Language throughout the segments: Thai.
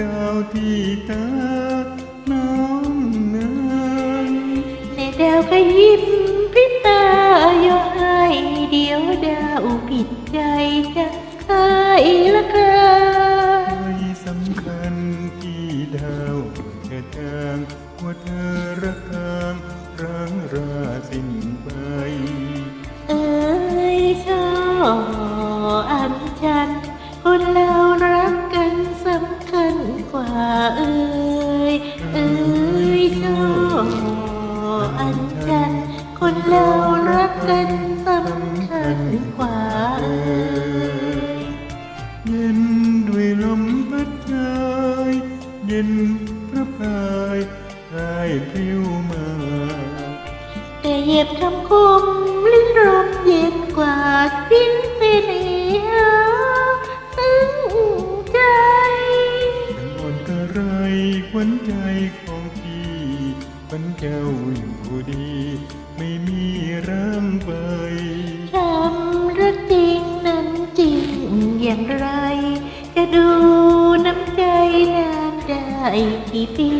ดาวที่ตาน้องนั้นในดาวก็ยิ้มพิตาย่อให้เดียวดาวผิดใจจะใครละคราไม่สำคัญกี่ดาวจะจางว่าเธอระคางรังราสิ้นไปเออ กว่าเอ้ยเอ้ยชอบอันฉัน คนเรารักกันสำคัญกว่าเอ้ยเย็นด้วยลมพัดชายเย็นพระพายพายพริ้วมา แต่เหยียบคำคมลิ้นรมเย็น ไรขวัญใจของพี่มันเจ้าอยู่ดี ไม่มีร่างไปคำรักจริงนั้นจริงอย่างไร จะดูน้ำใจนานได้กี่ปี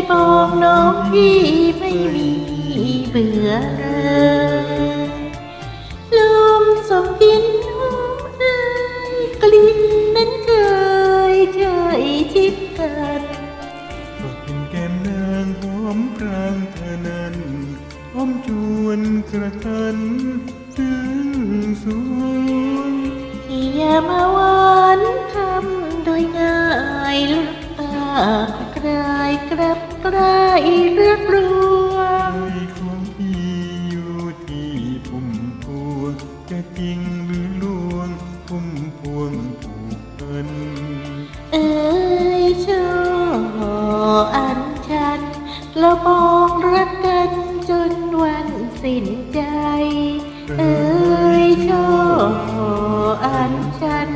ใจปองน้องพี่ไม่มีเบื่อเลยลมสมกลินหอมเอ่ยกลิ่นนั้นเคยเฉยชิดกันก็กินแก้มนางหอมพรางเธอนั้นหอมจวนกระทันซึ้งสวงอย่ามาหวานทำโดยง่ายลับตากลายกลั บกลายเรือกรวงใจของพี่อยู่ที่พุ่มพวงจะจริงหรือลวงพุ่มพวงผูกพันเอ้ยชออันฉันแล้วมองรักกันจนวันสิ้นใจ เอ้ยชออันฉัน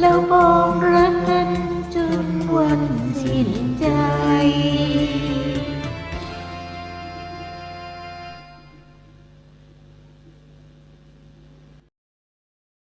แล้วมอง